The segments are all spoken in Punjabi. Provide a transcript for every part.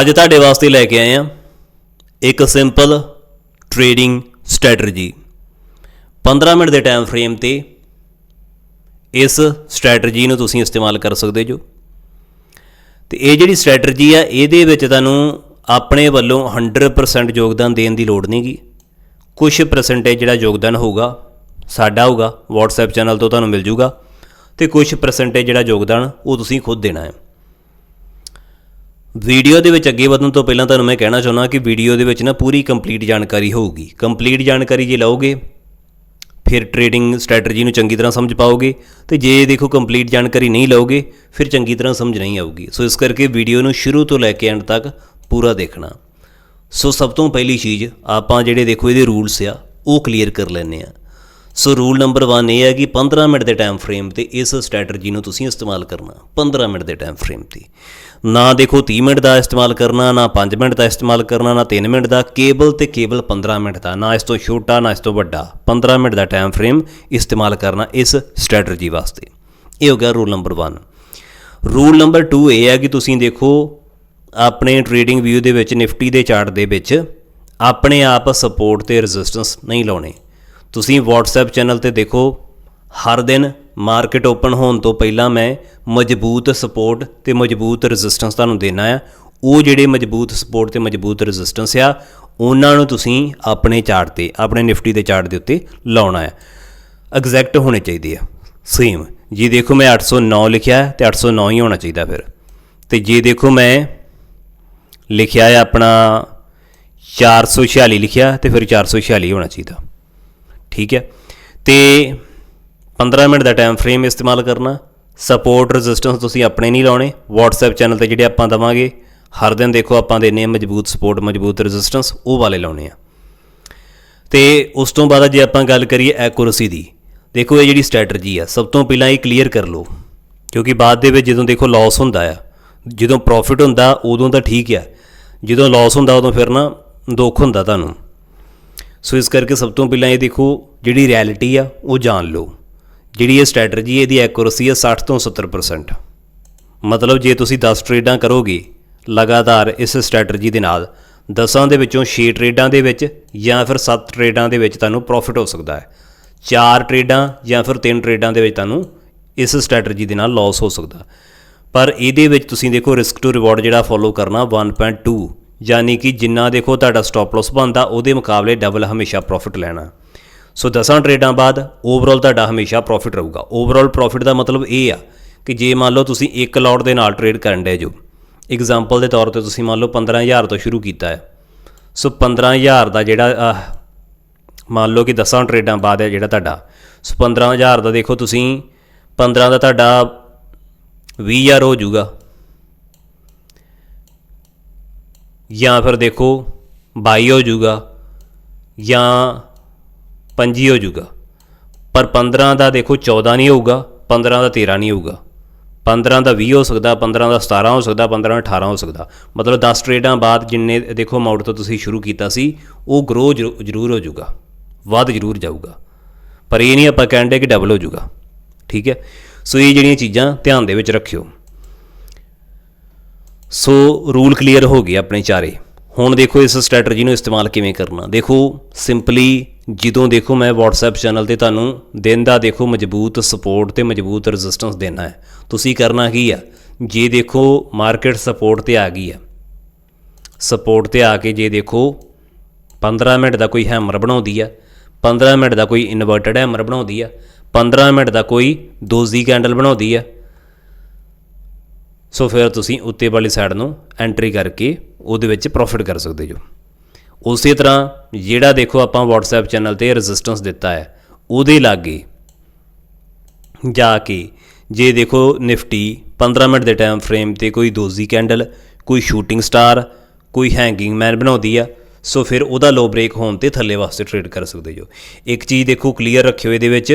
ਅੱਜ ਤੁਹਾਡੇ ਵਾਸਤੇ ਲੈ ਕੇ ਆਏ ਆ ਇੱਕ ਸਿੰਪਲ ਟ੍ਰੇਡਿੰਗ ਸਟ੍ਰੈਟਜੀ। 15 ਮਿੰਟ ਦੇ ਟਾਈਮ ਫਰੇਮ ਤੇ ਇਸ ਸਟ੍ਰੈਟਜੀ ਨੂੰ ਤੁਸੀਂ ਇਸਤੇਮਾਲ ਕਰ ਸਕਦੇ ਜੋ। ਤੇ ਇਹ ਜਿਹੜੀ ਸਟ੍ਰੈਟਜੀ ਆ, ਇਹਦੇ ਵਿੱਚ ਤੁਹਾਨੂੰ ਆਪਣੇ ਵੱਲੋਂ 100% ਯੋਗਦਾਨ ਦੇਣ ਦੀ ਲੋੜ ਨਹੀਂਗੀ। ਕੁਝ ਪਰਸੈਂਟੇਜ ਜਿਹੜਾ ਯੋਗਦਾਨ ਹੋਊਗਾ, ਸਾਡਾ ਹੋਊਗਾ, WhatsApp ਚੈਨਲ ਤੋਂ ਤੁਹਾਨੂੰ ਮਿਲ ਜੂਗਾ। ਤੇ ਕੁਝ ਪਰਸੈਂਟੇਜ ਜਿਹੜਾ ਯੋਗਦਾਨ ਉਹ ਤੁਸੀਂ ਖੁਦ ਦੇਣਾ ਹੈ। ਵੀਡੀਓ ਦੇ ਵਿੱਚ ਅੱਗੇ ਵਧਣ ਤੋਂ ਪਹਿਲਾਂ ਤੁਹਾਨੂੰ ਮੈਂ ਕਹਿਣਾ ਚਾਹੁੰਦਾ ਕਿ ਵੀਡੀਓ ਦੇ ਵਿੱਚ ਨਾ ਪੂਰੀ ਕੰਪਲੀਟ ਜਾਣਕਾਰੀ ਹੋਊਗੀ। ਕੰਪਲੀਟ ਜਾਣਕਾਰੀ ਜੇ ਲਓਗੇ, ਫਿਰ ਟ੍ਰੇਡਿੰਗ ਸਟ੍ਰੈਟਜੀ ਨੂੰ ਚੰਗੀ ਤਰ੍ਹਾਂ ਸਮਝ ਪਾਓਗੇ ਤੇ ਜੇ ਦੇਖੋ ਕੰਪਲੀਟ ਜਾਣਕਾਰੀ ਨਹੀਂ ਲਓਗੇ, ਫਿਰ ਚੰਗੀ ਤਰ੍ਹਾਂ ਸਮਝ ਨਹੀਂ ਆਊਗੀ। ਸੋ ਇਸ ਕਰਕੇ ਵੀਡੀਓ ਨੂੰ ਸ਼ੁਰੂ ਤੋਂ ਲੈ ਕੇ ਐਂਡ ਤੱਕ ਪੂਰਾ ਦੇਖਣਾ। ਸੋ ਸਭ ਤੋਂ ਪਹਿਲੀ ਚੀਜ਼ ਆਪਾਂ ਜਿਹੜੇ ਦੇਖੋ ਇਹਦੇ ਰੂਲਸ ਆ, ਉਹ ਕਲੀਅਰ ਕਰ ਲੈਣੇ ਆ। ਸੋ ਰੂਲ ਨੰਬਰ 1 ਇਹ ਹੈ ਕਿ 15 ਮਿੰਟ ਦੇ ਟਾਈਮ ਫਰੇਮ ਤੇ ਇਸ ਸਟ੍ਰੈਟਜੀ ਨੂੰ ਤੁਸੀਂ ਇਸਤੇਮਾਲ ਕਰਨਾ 15 ਮਿੰਟ ਦੇ ਟਾਈਮ ਫਰੇਮ ਤੇ। ਨਾ ਦੇਖੋ 30 ਮਿੰਟ ਦਾ ਇਸਤੇਮਾਲ ਕਰਨਾ, ਨਾ 5 ਮਿੰਟ ਦਾ ਇਸਤੇਮਾਲ ਕਰਨਾ, ਨਾ 3 ਮਿੰਟ ਦਾ ਕੇਬਲ ਤੇ ਕੇਬਲ 15 ਮਿੰਟ ਦਾ, ਨਾ ਇਸ ਤੋਂ ਛੋਟਾ, ਨਾ ਇਸ ਤੋਂ ਵੱਡਾ। 15 ਮਿੰਟ ਦਾ ਟਾਈਮ ਫਰੇਮ ਇਸਤੇਮਾਲ ਕਰਨਾ ਇਸ ਸਟ੍ਰੈਟਜੀ ਵਾਸਤੇ। ਇਹ ਹੋ ਗਿਆ ਰੂਲ ਨੰਬਰ 1 ਰੂਲ ਨੰਬਰ 2 ਇਹ ਹੈ ਕਿ ਤੁਸੀਂ ਦੇਖੋ, ਆਪਣੇ ਟ੍ਰੇਡਿੰਗ ਵਿਊ ਦੇ ਵਿੱਚ, ਨਿਫਟੀ ਦੇ ਚਾਰਟ ਦੇ ਵਿੱਚ, ਆਪਣੇ ਆਪ ਸਪੋਰਟ ਤੇ ਰੈਜ਼ਿਸਟੈਂਸ ਨਹੀਂ ਲਾਉਣੇ। ਤੁਸੀਂ WhatsApp ਚੈਨਲ ਤੇ ਦੇਖੋ, ਹਰ ਦਿਨ ਮਾਰਕੀਟ ਓਪਨ ਹੋਣ ਤੋਂ ਪਹਿਲਾਂ ਮੈਂ ਮਜ਼ਬੂਤ ਸਪੋਰਟ ਤੇ ਮਜ਼ਬੂਤ ਰੈਜ਼ਿਸਟੈਂਸ ਤੁਹਾਨੂੰ ਦੇਣਾ ਆ। ਉਹ ਜਿਹੜੇ ਮਜ਼ਬੂਤ ਸਪੋਰਟ ਤੇ ਮਜ਼ਬੂਤ ਰੈਜ਼ਿਸਟੈਂਸ ਆ, ਉਹਨਾਂ ਨੂੰ ਤੁਸੀਂ ਆਪਣੇ ਚਾਰਟ ਤੇ, ਆਪਣੇ ਨਿਫਟੀ ਦੇ ਚਾਰਟ ਦੇ ਉੱਤੇ ਲਾਉਣਾ ਹੈ ਐਗਜ਼ੈਕਟ ਹੋਣੇ ਚਾਹੀਦੇ ਆ। ਸੇਮ, ਜੀ ਦੇਖੋ ਮੈਂ 809 ਲਿਖਿਆ ਹੈ ਤੇ 809 ਹੀ ਹੋਣਾ ਚਾਹੀਦਾ ਫਿਰ। ਤੇ ਜੇ ਦੇਖੋ ਮੈਂ ਲਿਖਿਆ ਹੈ ਆਪਣਾ 446 ਲਿਖਿਆ ਤੇ ਫਿਰ 446 ਹੋਣਾ ਚਾਹੀਦਾ। ਠੀਕ ਹੈ। ਤੇ 15 ਮਿੰਟ ਦਾ ਟਾਈਮ ਫਰੇਮ ਇਸਤੇਮਾਲ ਕਰਨਾ। ਸਪੋਰਟ ਰੈਜ਼ਿਸਟੈਂਸ ਤੁਸੀਂ ਆਪਣੇ ਨਹੀਂ ਲਾਉਣੇ। WhatsApp ਚੈਨਲ ਤੇ ਜਿਹੜੇ ਆਪਾਂ ਦਵਾਂਗੇ, ਹਰ ਦਿਨ ਦੇਖੋ ਆਪਾਂ ਦੇਨੇ ਆ ਮਜ਼ਬੂਤ ਸਪੋਰਟ ਮਜ਼ਬੂਤ ਰੈਜ਼ਿਸਟੈਂਸ ਉਹ ਵਾਲੇ ਲਾਉਣੇ ਆ। ਤੇ ਉਸ ਤੋਂ ਬਾਅਦ ਜੇ ਆਪਾਂ ਗੱਲ ਕਰੀਏ ਐਕੂਰੇਸੀ ਦੀ, ਦੇਖੋ ਇਹ ਜਿਹੜੀ ਸਟ੍ਰੈਟਜੀ ਆ, ਸਭ ਤੋਂ ਪਹਿਲਾਂ ਇਹ ਕਲੀਅਰ ਕਰ ਲਓ। ਕਿਉਂਕਿ ਬਾਅਦ ਦੇ ਵਿੱਚ ਜਦੋਂ ਦੇਖੋ ਲਾਸ ਹੁੰਦਾ ਆ, ਜਦੋਂ ਪ੍ਰੋਫਿਟ ਹੁੰਦਾ, ਉਦੋਂ ਤਾਂ ਠੀਕ ਆ। ਜਦੋਂ ਲਾਸ ਹੁੰਦਾ, ਉਦੋਂ ਫਿਰ ਨਾ ਦੁੱਖ ਹੁੰਦਾ ਤੁਹਾਨੂੰ। ਸੋ ਇਸ ਕਰਕੇ ਸਭ ਤੋਂ ਪਹਿਲਾਂ ਇਹ ਦੇਖੋ ਜਿਹੜੀ ਰਿਐਲਿਟੀ ਆ, ਉਹ ਜਾਣ ਲਓ। ਜਿਹੜੀ ਇਹ ਸਟ੍ਰੈਟਜੀ ਇਹਦੀ ਐਕੂਰੇਸੀ ਆ 60 ਤੋਂ 70% ਮਤਲਬ ਜੇ ਤੁਸੀਂ 10 ਟ੍ਰੇਡਾਂ ਕਰੋਗੇ, ਲਗਾਤਾਰ ਇਸ ਸਟ੍ਰੈਟਜੀ ਦੇ ਨਾਲ 10ਾਂ ਦੇ ਵਿੱਚੋਂ 6 ਟ੍ਰੇਡਾਂ ਦੇ ਵਿੱਚ ਜਾਂ ਫਿਰ 7 ਟ੍ਰੇਡਾਂ ਦੇ ਵਿੱਚ ਤੁਹਾਨੂੰ ਪ੍ਰੋਫਿਟ ਹੋ ਸਕਦਾ ਹੈ। 4 ਟ੍ਰੇਡਾਂ ਜਾਂ ਫਿਰ 3 ਟ੍ਰੇਡਾਂ ਦੇ ਵਿੱਚ ਤੁਹਾਨੂੰ ਇਸ ਸਟ੍ਰੈਟਜੀ ਦੇ ਨਾਲ ਲਾਸ ਹੋ ਸਕਦਾ। ਪਰ ਇਹਦੇ ਵਿੱਚ ਤੁਸੀਂ ਦੇਖੋ ਰਿਸਕ ਟੂ ਰਿਵਾਰਡ ਜਿਹੜਾ ਫੋਲੋ ਕਰਨਾ 1.2 ਯਾਨੀ ਕਿ ਜਿੰਨਾ ਦੇਖੋ ਤੁਹਾਡਾ ਸਟਾਪ ਲਾਸ ਬਣਦਾ, ਉਹਦੇ ਮੁਕਾਬਲੇ ਡਬਲ ਹਮੇਸ਼ਾ ਪ੍ਰੋਫਿਟ ਲੈਣਾ। ਸੋ 10 ਟ੍ਰੇਡਾਂ ਬਾਅਦ ਓਵਰਆਲ ਤੁਹਾਡਾ ਹਮੇਸ਼ਾ ਪ੍ਰੋਫਿਟ ਰਹੂਗਾ। ਓਵਰਆਲ ਪ੍ਰੋਫਿਟ ਦਾ ਮਤਲਬ ਇਹ ਆ ਕਿ ਜੇ ਮੰਨ ਲਓ ਤੁਸੀਂ 1 ਲੋਟ ਦੇ ਨਾਲ ਟ੍ਰੇਡ ਕਰਨ ਦੇ ਜੋ ਐਗਜ਼ਾਮਪਲ ਦੇ ਤੌਰ ਤੇ ਤੁਸੀਂ ਮੰਨ ਲਓ 15000 ਤੋਂ ਸ਼ੁਰੂ ਕੀਤਾ ਹੈ। ਸੋ 15000 ਦਾ ਜਿਹੜਾ ਮੰਨ ਲਓ ਕਿ 10 ਟ੍ਰੇਡਾਂ ਬਾਅਦ ਹੈ ਜਿਹੜਾ ਤੁਹਾਡਾ, ਸੋ 15000 ਦਾ ਦੇਖੋ ਤੁਸੀਂ 15 ਦਾ ਤੁਹਾਡਾ 20000 ਹੋ ਜਾਊਗਾ। ਜਾਂ ਫਿਰ ਦੇਖੋ 22 ਹੋ ਜਾਊਗਾ, ਜਾਂ 25 ਹੋ ਜਾਊਗਾ। ਪਰ 15 ਦਾ ਦੇਖੋ 14 ਨਹੀਂ ਹੋਊਗਾ 15 ਦਾ 13 ਨਹੀਂ ਹੋਊਗਾ। 15 ਦਾ 20 ਹੋ ਸਕਦਾ 15 ਦਾ 17 ਹੋ ਸਕਦਾ 15 ਦਾ 18 ਹੋ ਸਕਦਾ। ਮਤਲਬ 10 ਟ੍ਰੇਡਾਂ ਬਾਅਦ ਜਿੰਨੇ ਦੇਖੋ ਅਮਾਉਂਟ ਤੋਂ ਤੁਸੀਂ ਸ਼ੁਰੂ ਕੀਤਾ ਸੀ, ਉਹ ਗਰੋ ਜ਼ਰੂਰ ਹੋ ਜਾਊਗਾ। ਵੱਧ ਜ਼ਰੂਰ ਜਾਊਗਾ। ਪਰ ਇਹ ਨਹੀਂ ਆਪਾਂ ਕਹਿੰਦੇ ਕਿ ਡਬਲ ਹੋ ਜਾਊਗਾ। ਠੀਕ ਹੈ? ਸੋ ਇਹ ਜਿਹੜੀਆਂ ਚੀਜ਼ਾਂ ਧਿਆਨ ਦੇ ਵਿੱਚ ਰੱਖਿਓ। ਸੋ ਰੂਲ ਕਲੀਅਰ ਹੋ ਗਏ ਆਪਣੇ ਚਾਰੇ। ਹੁਣ ਦੇਖੋ ਇਸ ਸਟ੍ਰੈਟਜੀ ਨੂੰ ਇਸਤੇਮਾਲ ਕਿਵੇਂ ਕਰਨਾ। ਦੇਖੋ, ਸਿੰਪਲੀ ਜਦੋਂ ਦੇਖੋ ਮੈਂ WhatsApp ਚੈਨਲ ਤੇ ਤੁਹਾਨੂੰ ਦਿਨ ਦਾ ਦੇਖੋ ਮਜ਼ਬੂਤ ਸਪੋਰਟ ਤੇ ਮਜ਼ਬੂਤ ਰੈਜ਼ਿਸਟੈਂਸ ਦੇਣਾ ਹੈ, ਤੁਸੀਂ ਕਰਨਾ ਕੀ ਆ? ਜੇ ਦੇਖੋ ਮਾਰਕੀਟ ਸਪੋਰਟ ਤੇ ਆ ਗਈ ਆ ਸਪੋਰਟ ਤੇ ਆ ਕੇ ਜੇ ਦੇਖੋ 15 ਮਿੰਟ ਦਾ ਕੋਈ ਹੈਮਰ ਬਣਾਉਂਦੀ ਆ 15 ਮਿੰਟ ਦਾ ਕੋਈ ਇਨਵਰਟਡ ਹੈਮਰ ਬਣਾਉਂਦੀ ਆ 15 ਮਿੰਟ ਦਾ ਕੋਈ ਦੋਜ਼ੀ ਕੈਂਡਲ ਬਣਾਉਂਦੀ ਆ। ਸੋ ਫਿਰ ਤੁਸੀਂ ਉੱਤੇ ਵਾਲੀ ਸਾਈਡ ਨੂੰ ਐਂਟਰੀ ਕਰਕੇ ਉਹਦੇ ਵਿੱਚ ਪ੍ਰੋਫਿਟ ਕਰ ਸਕਦੇ ਜੋ। ਉਸੇ ਤਰ੍ਹਾਂ ਜਿਹੜਾ ਦੇਖੋ ਆਪਾਂ WhatsApp ਚੈਨਲ ਤੇ ਰੈਜ਼ਿਸਟੈਂਸ ਦਿੱਤਾ ਹੈ, ਉਹਦੇ ਲਾਗੇ ਜਾ ਕੇ ਜੇ ਦੇਖੋ ਨਿਫਟੀ 15 ਮਿੰਟ ਦੇ ਟਾਈਮ ਫਰੇਮ ਤੇ ਕੋਈ ਦੋਜ਼ੀ ਕੈਂਡਲ ਕੋਈ ਸ਼ੂਟਿੰਗ ਸਟਾਰ ਕੋਈ ਹੈਂਗਿੰਗ ਮੈਨ ਬਣਾਉਂਦੀ ਆ, ਸੋ ਫਿਰ ਉਹਦਾ ਲੋ ਬ੍ਰੇਕ ਹੋਣ ਤੇ ਥੱਲੇ ਵਾਸਤੇ ਟ੍ਰੇਡ ਕਰ ਸਕਦੇ ਜੋ ਇੱਕ ਚੀਜ਼ ਦੇਖੋ ਕਲੀਅਰ ਰੱਖਿਓ ਇਹਦੇ ਵਿੱਚ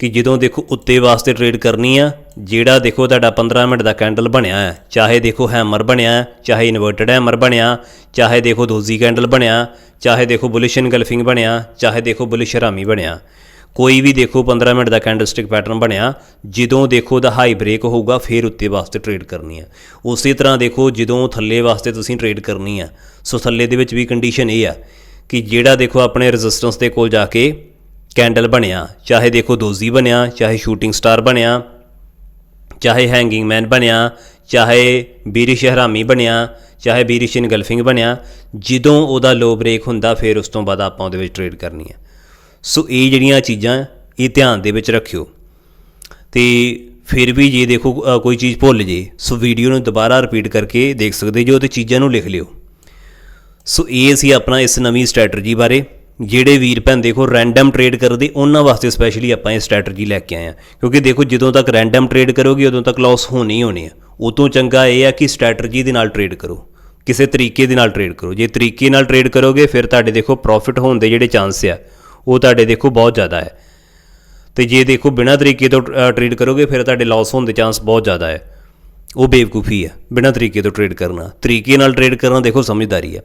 ਕਿ ਜਦੋਂ ਦੇਖੋ ਉੱਤੇ ਵਾਸਤੇ ਟ੍ਰੇਡ ਕਰਨੀ ਆ, ਜਿਹੜਾ ਦੇਖੋ ਤੁਹਾਡਾ 15 ਮਿੰਟ ਦਾ ਕੈਂਡਲ ਬਣਿਆ ਹੈ, ਚਾਹੇ ਦੇਖੋ ਹੈਮਰ ਬਣਿਆ, ਚਾਹੇ ਇਨਵਰਟਡ ਹੈਮਰ ਬਣਿਆ, ਚਾਹੇ ਦੇਖੋ ਦੋਜ਼ੀ ਕੈਂਡਲ ਬਣਿਆ, ਚਾਹੇ ਦੇਖੋ ਬੁਲਿਸ਼ ਇਨਗਲਫਿੰਗ ਬਣਿਆ, ਚਾਹੇ ਦੇਖੋ ਬੁਲਿਸ਼ ਹਰਾਮੀ ਬਣਿਆ, ਕੋਈ ਵੀ ਦੇਖੋ 15 ਮਿੰਟ ਦਾ ਕੈਂਡਲਸਟਿਕ ਪੈਟਰਨ ਬਣਿਆ, ਜਦੋਂ ਦੇਖੋ ਦਾ ਹਾਈ ਬ੍ਰੇਕ ਹੋਊਗਾ, ਫਿਰ ਉੱਤੇ ਵਾਸਤੇ ਟ੍ਰੇਡ ਕਰਨੀ ਆ ਉਸੇ ਤਰ੍ਹਾਂ ਦੇਖੋ ਜਦੋਂ ਥੱਲੇ ਵਾਸਤੇ ਤੁਸੀਂ ਟ੍ਰੇਡ ਕਰਨੀ ਆ ਸੋ ਥੱਲੇ ਦੇ ਵਿੱਚ ਵੀ ਕੰਡੀਸ਼ਨ ਇਹ ਆ ਕਿ ਜਿਹੜਾ ਦੇਖੋ ਆਪਣੇ ਰੈਜ਼ਿਸਟੈਂਸ ਦੇ ਕੋਲ ਜਾ ਕੇ ਕੈਂਡਲ ਬਣਿਆ, ਚਾਹੇ ਦੇਖੋ ਦੋਜ਼ੀ ਬਣਿਆ, ਚਾਹੇ ਸ਼ੂਟਿੰਗ ਸਟਾਰ ਬਣਿਆ, ਚਾਹੇ ਹੈਂਗਿੰਗ ਮੈਨ ਬਣਿਆ, ਚਾਹੇ ਬੀਰਿਸ਼ ਹਰਾਮੀ ਬਣਿਆ, ਚਾਹੇ ਬੀਰਿਸ਼ ਇਨਗਲਫਿੰਗ ਬਣਿਆ, ਜਦੋਂ ਉਹਦਾ ਲੋ ਬ੍ਰੇਕ ਹੁੰਦਾ, ਫਿਰ ਉਸ ਤੋਂ ਬਾਅਦ ਆਪਾਂ ਉਹਦੇ ਵਿੱਚ ਟ੍ਰੇਡ ਕਰਨੀ ਹੈ। ਸੋ ਇਹ ਜਿਹੜੀਆਂ ਚੀਜ਼ਾਂ, ਇਹ ਧਿਆਨ ਦੇ ਵਿੱਚ ਰੱਖਿਓ। ਤੇ ਫਿਰ ਵੀ ਜੇ ਦੇਖੋ ਕੋਈ ਚੀਜ਼ ਭੁੱਲ ਜੇ, ਸੋ ਵੀਡੀਓ ਨੂੰ ਦੁਬਾਰਾ ਰਿਪੀਟ ਕਰਕੇ ਦੇਖ ਸਕਦੇ ਜੋ ਤੇ ਚੀਜ਼ਾਂ ਨੂੰ ਲਿਖ ਲਿਓ। ਸੋ ਇਹ ਸੀ ਆਪਣਾ ਇਸ ਨਵੀਂ ਸਟ੍ਰੈਟਜੀ ਬਾਰੇ। ਜਿਹੜੇ ਵੀਰ ਭੈਣ ਦੇਖੋ ਰੈਂਡਮ ਟ੍ਰੇਡ ਕਰਦੇ, ਉਹਨਾਂ ਵਾਸਤੇ ਸਪੈਸ਼ਲੀ ਆਪਾਂ ਇਹ ਸਟ੍ਰੈਟਜੀ ਲੈ ਕੇ ਆਏ ਆ ਕਿਉਂਕਿ ਦੇਖੋ, ਜਦੋਂ ਤੱਕ ਰੈਂਡਮ ਟ੍ਰੇਡ ਕਰੋਗੇ, ਉਦੋਂ ਤੱਕ ਲਾਸ ਹੋਣੀ ਹੀ ਹੋਣੀ ਆ ਉਹ ਤੋਂ ਚੰਗਾ ਇਹ ਆ ਕਿ ਸਟ੍ਰੈਟਜੀ ਦੇ ਨਾਲ ਟ੍ਰੇਡ ਕਰੋ। ਕਿਸੇ ਤਰੀਕੇ ਦੇ ਨਾਲ ਟ੍ਰੇਡ ਕਰੋ। ਜੇ ਤਰੀਕੇ ਨਾਲ ਟ੍ਰੇਡ ਕਰੋਗੇ, ਫਿਰ ਤੁਹਾਡੇ ਦੇਖੋ ਪ੍ਰੋਫਿਟ ਹੋਣ ਦੇ ਜਿਹੜੇ ਚਾਂਸ ਆ, ਉਹ ਤੁਹਾਡੇ ਦੇਖੋ ਬਹੁਤ ਜ਼ਿਆਦਾ ਹੈ। ਤੇ ਜੇ ਦੇਖੋ, ਬਿਨਾਂ ਤਰੀਕੇ ਤੋਂ ਟ੍ਰੇਡ ਕਰੋਗੇ, ਫਿਰ ਤੁਹਾਡੇ ਲਾਸ ਹੋਣ ਦੇ ਚਾਂਸ ਬਹੁਤ ਜ਼ਿਆਦਾ ਹੈ। ਉਹ ਬੇਵਕੂਫੀ ਆ ਬਿਨਾਂ ਤਰੀਕੇ ਤੋਂ ਟ੍ਰੇਡ ਕਰਨਾ। ਤਰੀਕੇ ਨਾਲ ਟ੍ਰੇਡ ਕਰਨਾ ਦੇਖੋ, ਸਮਝਦਾਰੀ ਆ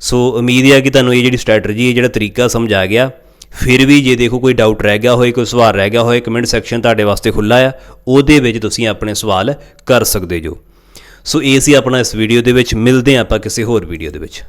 ਸੋ ਉਮੀਦ ਹੈ ਕਿ ਤੁਹਾਨੂੰ ਇਹ ਜਿਹੜੀ ਸਟ੍ਰੈਟਜੀ ਇਹ ਜਿਹੜਾ ਤਰੀਕਾ ਸਮਝ ਆ ਗਿਆ। ਫਿਰ ਵੀ ਜੇ ਦੇਖੋ ਕੋਈ ਡਾਊਟ ਰਹਿ ਗਿਆ ਹੋਏ, ਕੋਈ ਸਵਾਲ ਰਹਿ ਗਿਆ ਹੋਏ ਕਮੈਂਟ ਸੈਕਸ਼ਨ ਤੁਹਾਡੇ ਵਾਸਤੇ ਖੁੱਲਾ ਆ। ਉਹਦੇ ਵਿੱਚ ਤੁਸੀਂ ਆਪਣੇ ਸਵਾਲ ਕਰ ਸਕਦੇ ਜੋ। ਸੋ ਇਹ ਸੀ ਆਪਣਾ ਇਸ ਵੀਡੀਓ ਦੇ ਵਿੱਚ। ਮਿਲਦੇ ਹਾਂ ਆਪਾਂ ਕਿਸੇ ਹੋਰ ਵੀਡੀਓ ਦੇ ਵਿੱਚ।